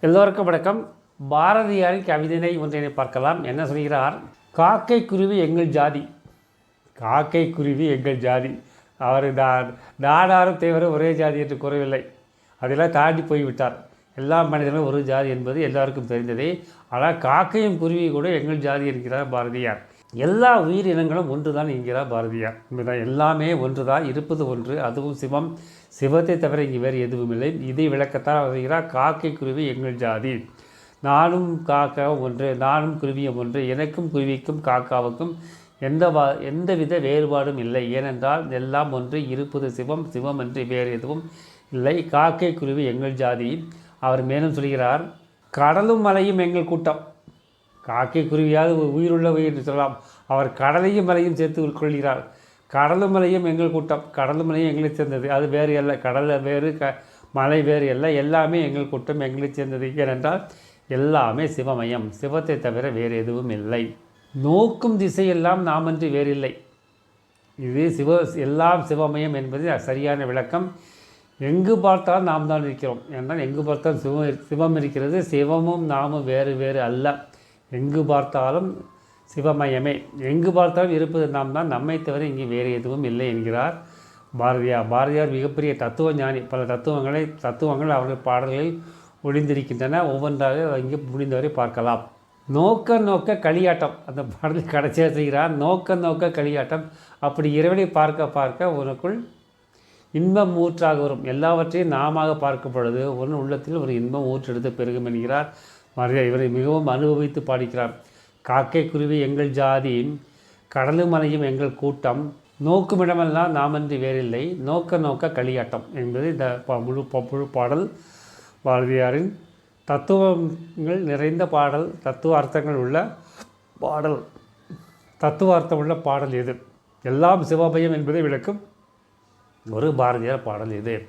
எல்லோருக்கும் வணக்கம். பாரதியாரின் கவிதையை ஒன்றினை பார்க்கலாம். என்ன சொல்கிறார்? காக்கை குருவி எங்கள் ஜாதி. காக்கை குருவி எங்கள் ஜாதி. அவர் நாடாரும் தேவரும் ஒரே ஜாதி என்று கூறவில்லை. அதெல்லாம் தாண்டி போய்விட்டார். எல்லா மனிதனும் ஒரு ஜாதி என்பது எல்லாருக்கும் தெரிந்ததே. ஆனால் காக்கையும் குருவி கூட எங்கள் ஜாதி என்கிறார் பாரதியார். எல்லா உயிரினங்களும் ஒன்று தான் என்கிறார் பாரதியார் உண்மைதான் எல்லாமே ஒன்று தான் இருப்பது ஒன்று. அதுவும் சிவம் சிவத்தை தவிர இங்கே வேறு எதுவும் இல்லை. இதை விளக்கத்தான் வருகிறார் காக்கை குருவி எங்கள் ஜாதி. நானும் காக்காவும் ஒன்று நானும் குருவியும் ஒன்று எனக்கும் குருவிக்கும் காக்காவுக்கும் எந்த வா எந்தவித வேறுபாடும் இல்லை. ஏனென்றால் எல்லாம் ஒன்று இருப்பது சிவம் சிவம் என்று வேறு எதுவும் இல்லை. காக்கை குருவி எங்கள் ஜாதி. அவர் மேலும் சொல்கிறார் கடலும் மலையும் எங்கள் கூட்டம். காக்கை குருவியாவது உயிருள்ள உயிர் என்று சொல்லலாம். அவர் கடலையும் மலையும் சேர்த்து உட்கொள்கிறார். கடலும் மலையும் எங்கள் கூட்டம். கடலும் மலையும் எங்களை சேர்ந்தது. அது வேறு அல்ல. கடலை வேறு க மலை வேறு அல்ல. எல்லாமே எங்கள் கூட்டம் எங்களை சேர்ந்தது. ஏனென்றால் எல்லாமே சிவமயம். சிவத்தை தவிர வேறு எதுவும் இல்லை. நோக்கும் திசையெல்லாம் நாம் அன்று வேறில்லை. இது சிவ எல்லாம் சிவமயம் என்பது சரியான விளக்கம். எங்கு பார்த்தாலும் நாம் தான் இருக்கிறோம். என்றால் எங்கு பார்த்தாலும் சிவம் சிவம் இருக்கிறது. சிவமும் நாமும் வேறு வேறு அல்ல. எங்கு பார்த்தாலும் சிவமயமே. எங்கு பார்த்தாலும் இருப்பது நாம் தான். நம்மை தவிர இங்கே வேறு எதுவும் இல்லை என்கிறார் பாரதியார். பாரதியார் மிகப்பெரிய தத்துவ ஞானி பல தத்துவங்களை தத்துவங்கள் அவர்கள் பாடல்களில் ஒளிந்திருக்கின்றன. ஒவ்வொன்றாக இங்கே முடிந்தவரை பார்க்கலாம். நோக்க நோக்க களியாட்டம். அந்த பாடலில் கடைசியாக செய்கிறார். நோக்க நோக்க களியாட்டம். அப்படி இறைவனை பார்க்க பார்க்க உனக்குள் இன்பம் ஊற்றாக வரும். எல்லாவற்றையும் நாமாக பார்க்கும் பொழுது உள்ளத்தில் ஒரு இன்பம் ஊற்றெடுத்து பெருகும் என்கிறார் மரியா இவரை மிகவும் அனுபவித்து பாடிக்கிறார். காக்கை குருவி எங்கள் ஜாதி கடலும் மலையும் எங்கள் கூட்டம் நோக்குமிடமெல்லாம் நாம் நாமன்றி வேறில்லை நோக்க நோக்க களியாட்டம் என்பது இந்த ப- முழு ப- முழு பாடல் பாரதியாரின் தத்துவங்கள் நிறைந்த பாடல் தத்துவ அர்த்தங்கள் உள்ள பாடல். தத்துவ அர்த்தம் உள்ள பாடல் எது எல்லாம் சிவபயம் என்பதை விளக்கும் ஒரு பாரதியார் பாடல் இது.